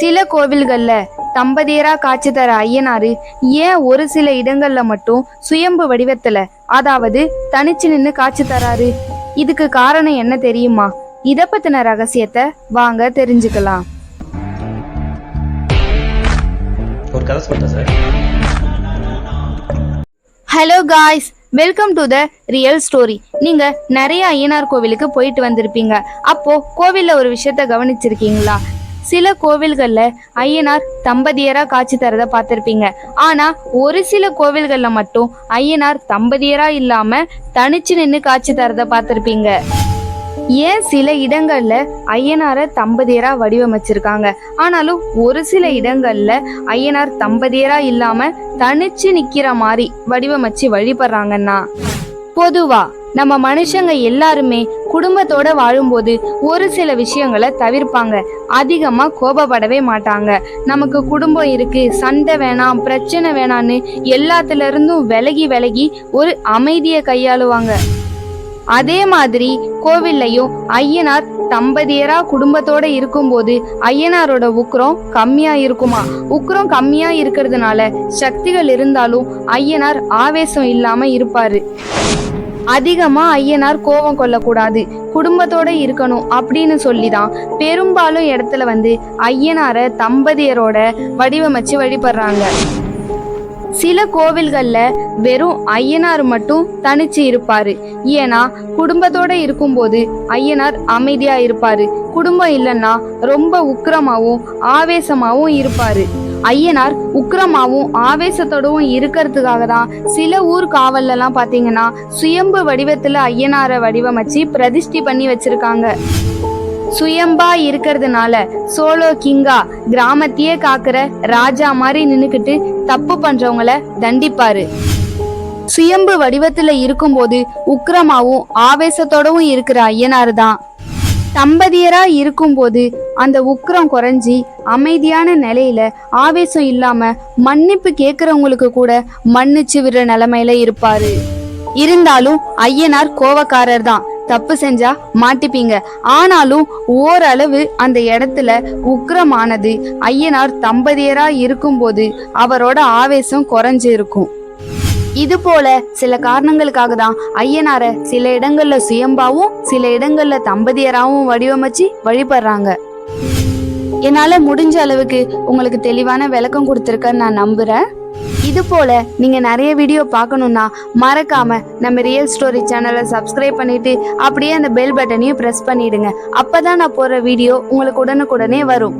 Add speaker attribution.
Speaker 1: சில கோவில்கள்ல தம்பதியரா காட்சி தர ஐயனாரு ஏன் ஒரு சில இடங்கள்ல மட்டும் சுயம்பு வடிவத்துல அதாவது தனிச்சு நின்னு காட்சி தராரு? இதுக்கு காரணம் என்ன தெரியுமா? இத பத்தின ரகசியத்தை வாங்க தெரிஞ்சுக்கலாம். Hello guys welcome to the real story நீங்க நிறைய ஐயனார் கோவிலுக்கு போயிட்டு வந்திருப்பீங்க. அப்போ கோவில்ல ஒரு விஷயத்த கவனிச்சிருக்கீங்களா? சில கோவில்களில் ஐயனார் தம்பதியராக காட்சி தரத பார்த்துருப்பீங்க. ஆனால் ஒரு சில கோவில்களில் மட்டும் ஐயனார் தம்பதியராக இல்லாமல் தனிச்சு நின்று காட்சி தரத பார்த்துருப்பீங்க. ஏன் சில இடங்கள்ல ஐயனாரை தம்பதியரா வடிவமைச்சிருக்காங்க? ஆனாலும் ஒரு சில இடங்கள்ல ஐயனார் தம்பதியரா இல்லாம தனிச்சு நிக்கிற மாதிரி வடிவமைச்சு வழிபடுறாங்கன்னா? பொதுவா நம்ம மனுஷங்க எல்லாருமே குடும்பத்தோட வாழும்போது ஒரு சில விஷயங்களை தவிர்ப்பாங்க. அதிகமாக கோபப்படவே மாட்டாங்க. நமக்கு குடும்பம் இருக்கு சண்டை வேணாம் பிரச்சனை வேணான்னு எல்லாத்துல இருந்தும் விலகி விலகி ஒரு அமைதியை கையாளுவாங்க. அதே மாதிரி கோவில்லையும் ஐயனார் தம்பதியரா குடும்பத்தோட இருக்கும்போது ஐயனாரோட உக்கரம் கம்மியா இருக்குமா? உக்கரம் கம்மியா இருக்கிறதுனால சக்திகள் இருந்தாலும் ஐயனார் ஆவேசம் இல்லாம இருப்பாரு. அதிகமா ஐயனார் கோபம் கொள்ளக்கூடாது. குடும்பத்தோட இருக்கணும் அப்படின்னு சொல்லி தான் பெரும்பாலும் இடத்துல வந்து ஐயனாரை தம்பதியரோட வடிவமைச்சு வழிபடுறாங்க. சில கோவில்களில் வெறும் ஐயனார் மட்டும் தனிச்சு இருப்பாரு. ஏன்னா குடும்பத்தோட இருக்கும்போது ஐயனார் அமைதியா இருப்பாரு. குடும்பம் இல்லைன்னா ரொம்ப உக்கிரமாவும் ஆவேசமாவும் இருப்பாரு. ஐயனார் உக்கிரமாவும் ஆவேசத்தோடவும் இருக்கிறதுக்காக தான் சில ஊர் காவல்லாம் பாத்தீங்கன்னா சுயம்பு வடிவத்துல ஐயனாரை வடிவமைச்சு பிரதிஷ்டி பண்ணி வச்சிருக்காங்க. சுயம்பா இருக்கிறதுனால சோலோ கிங்கா கிராமத்தையே காக்குற ராஜா மாதிரி நின்னுக்கிட்டு தப்பு பண்றவங்கள தண்டிப்பாரு. சுயம்பு வடிவத்துல இருக்கும்போது உக்கிரமாவும் ஆவேசத்தோடவும் இருக்கிற ஐயனார் தான் தம்பதியரா இருக்கும்போது அந்த உக்கிரம் குறைஞ்சி அமைதியான நிலையில ஆவேசம் இல்லாம மன்னிப்பு கேட்குறவங்களுக்கு கூட மன்னிச்சு விடுற நிலைமையில இருப்பாரு. இருந்தாலும் ஐயனார் கோவக்காரர் தான். தப்பு செஞ்சா மாட்டிப்பீங்க. ஆனாலும் ஓரளவு அந்த இடத்துல உக்கிரமானது ஐயனார் தம்பதியரா இருக்கும்போது அவரோட ஆவேசம் குறைஞ்சு இருக்கும். இது போல சில காரணங்களுக்காக தான் ஐயனாரை சில இடங்கள்ல சுயம்பாவும் சில இடங்கள்ல தம்பதியராகவும் வடிவமைச்சு வழிபடுறாங்க. என்னால முடிஞ்ச அளவுக்கு உங்களுக்கு தெளிவான விளக்கம் கொடுத்துருக்கேன்னு நான் நம்புறேன். இது போல நீங்க நிறைய வீடியோ பார்க்கணும்னா மறக்காம நம்ம ரியல் ஸ்டோரி சேனலை சப்ஸ்கிரைப் பண்ணிட்டு அப்படியே அந்த பெல் பட்டனையும் பிரஸ் பண்ணிடுங்க. அப்பதான் நான் போற வீடியோ உங்களுக்கு உடனுக்குடனே வரும்.